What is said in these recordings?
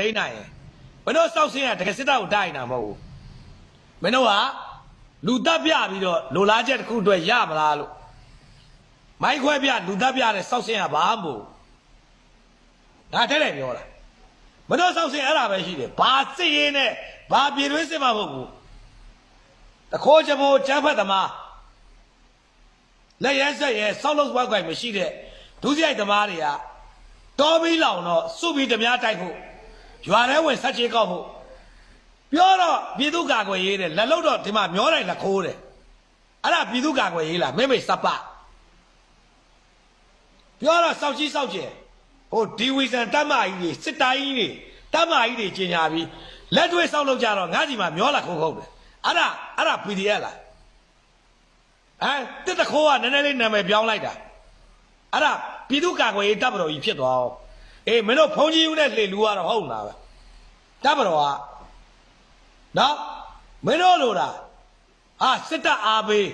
သိမ်းနိုင်ရင်မင်းတို့စောက်စင်းကတကယ်စစ်တပ်ကိုတိုက်နေတာမဟုတ်ဘူးမင်းတို့ကလူတက်ပြပြီးတော့လိုလားချက်တစ်ခုအတွက်ရမလားလို့မိုက်ခွဲပြလူတက်ပြတဲ့စောက်စင်းကဘာမှမဟုတ်ငါတဲ့တယ်ပြောတာမင်းတို့စောက်စင်းအဲ့ဒါပဲရှိတယ်ဘာစစ်ရေးနဲ့ဘာပြည်တွင်းစစ်မှမဟုတ်ဘူးတခိုးချမိုးချမ်းဖက်သမားလက်ရဲဆက်ရဲစောက်လို့ဘွက်ကွိုင်မရှိတဲ့ဒုစရိုက်သမားတွေကတော်ပြီးလောင်တော့စုပြီးဓမြတိုက်ဖို့ ရွာထဲဝင်ဆက်ချေကောက်ဖို့ပြောတော့ပြည်သူ့ကာကွယ်ရေးတဲ့လက်လုံးတော့ဒီမှာမျောတိုင်းလက်ခိုးတယ်အဲ့ဒါပြည်သူ့ကာကွယ်ရေးလားမိမိစပ်ပပြောတော့စောက်ကြီးစောက်ကျယ်ဟိုဒီဝီဆန်တတ်မကြီးတွေစစ်တိုင်းကြီးတွေတတ်မကြီးတွေကျင်ညာပြီးလက်တွေ့စောက်လုပ်ကြတော့ငါးစီမှာမျောလာခုံခုံတယ်အဲ့ဒါအဲ့ဒါ PDF လားဟမ်တစ်တခိုးကနည်းနည်းလေးနာမည်ပြောင်းလိုက်တာအဲ့ဒါပြည်သူ့ကာကွယ်ရေးတပ်မတော်ကြီးဖြစ်သွားအောင် အေးမင်းတို့ဖုန်ကြီးဦးနဲ့လှေလူကတော့ဟုတ်လားပဲတပတော်ကနော်မင်းတို့လိုတာဟာစစ်တပ်အားပေး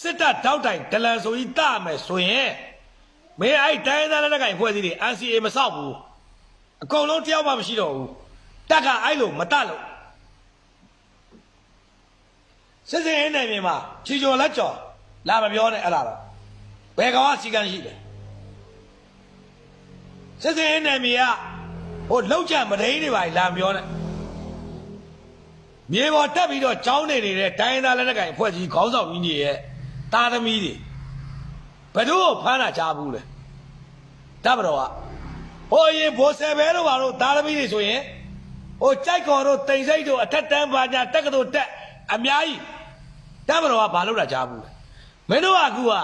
စစ်တပ်တောက်တိုင်ဒလန်ဆိုကြီးတမယ်ဆိုရင်မင်းအဲ့တိုင်းသားလက်ကိုင်ဖွဲ့စည်းတွေ NCA မဆောက်ဘူးအကုန်လုံးတယောက်မှမရှိတော့ဘူးတက်ကအဲ့လိုမတတ်လို့စစ်စင်ရေးနိုင်မြေမှာချီကျော်လက်ကျော်လာမပြောနဲ့အဲ့ဒါတော့ဘယ်ကောင်ကစီကံရှိတယ် စစ်စင်ရေးနယ်မြေကဟိုလောက်ကြမဒိန်းတွေပါလာမပြောနဲ့မြေပေါ်တက်ပြီးတော့ကြောင်းနေနေတဲ့တိုင်းရင်းသားလက်နက်ကိုင်အဖွဲ့ကြီးခေါင်းဆောင်ကြီးတွေရဲ့တာသမီတွေဘယ်တော့ဖမ်းတာချဘူးလဲတပတော်ကဟိုအရင်ဘိုးဆယ်ဘဲတို့ဘာလို့တာသမီတွေဆိုရင်ဟိုကြိုက်ခေါ်တို့တိမ်စိတ်တို့အထက်တန်းပါညာတက်ကတော်တက်အများကြီးတပတော်ကဘာလို့တာချဘူးလဲမင်းတို့ကအခုက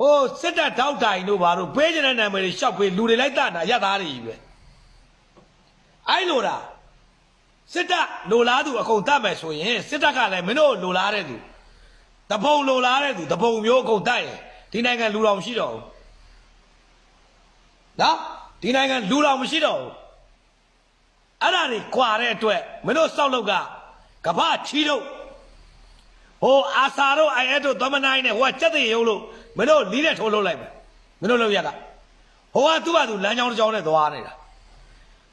ဟိုစစ်တပ်တောက်တိုင်တို့ဘာလို့ပေးကြတဲ့နာမည်တွေရှောက်ပေးလူတွေလိုက်တာနာရသားတွေကြီးပဲအဲ့လိုတာစစ်တပ်လိုလားသူအကုန်တတ်မယ်ဆိုရင်စစ်တပ်ကလည်းမင်းတို့လိုလားတဲ့သူတပုံလိုလားတဲ့သူတပုံမျိုးအကုန်တတ်ရင်ဒီနိုင်ငံလူတော်မရှိတော့ဘူးနော်ဒီနိုင်ငံလူတော်မရှိတော့ဘူးအဲ့ဒါတွေကြွာတဲ့အတွက်မင်းတို့စောက်လောက်ကကဘာချီတို့ဟိုအာစာတို့အိုင်အက်တို့သမနိုင်နဲ့ဟိုကစက်သိရုံလို့ မင်းတို့လီးတဲ့ထိုးလုပ်လိုက်မယ်မင်းတို့လုပ်ရကဟိုကသူ့ဘာသူလမ်းကြောင်းတစ်ကြောင်းနဲ့သွားနေတာ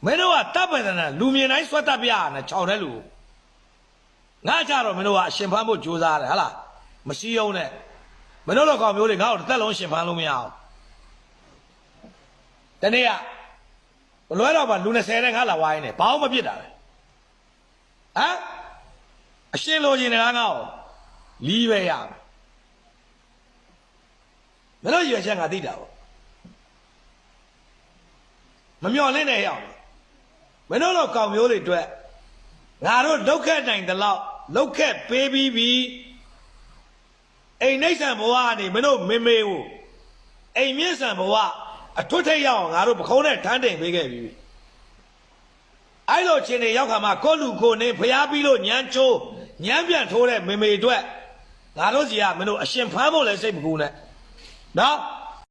မင်းတို့ကတပ်ပယ်တဲ့လူမြင်တိုင်းဆွတ်တပ်ပြရနဲ့ခြောက်တဲ့လူငါကြတော့မင်းတို့ကအရှင်ဖမ်းဖို့ကြိုးစားတယ်ဟဟလားမရှိအောင်နဲ့မင်းတို့တော့ကောင်မျိုးတွေငါ့ကိုတစ်သက်လုံးရှင်ဖမ်းလို့မရအောင်တနေ့ကဘလွဲတော့မှလူ20နဲ့ငါလာဝိုင်းနေဘာမှမဖြစ်တာပဲဟမ်အရှင်လိုချင်တယ်ငါ့ကိုလီးပဲရမယ် မင်းတို့ရွယ်ချက်ငါသိတာပေါ့မမျော်လင့်နဲ့ရအောင်မင်းတို့တော့ကောင်မျိုးတွေအတွက်ငါတို့ဒုက္ခနိုင်တဲ့လောက်လောက်ခက်ပေးပြီးပြီအိမ်နှိမ့်ဆန်ဘဝကနေမင်းတို့မေမေကိုအိမ်မြင့်ဆန်ဘဝအထွတ်ထိပ်ရအောင်ငါတို့ပခုံးနဲ့ထမ်းတင်ပေးခဲ့ပြီအဲ့လိုချင်းတွေရောက်ခါမှာကိုယ့်လူကိုယ်နေဖျားပြီးလို့ညမ်းချိုးညမ်းပြန်ထိုးတဲ့မေမေအတွက်ငါတို့စီကမင်းတို့အရှင်ဖမ်းဖို့လည်းစိတ်မကူနဲ့ နော်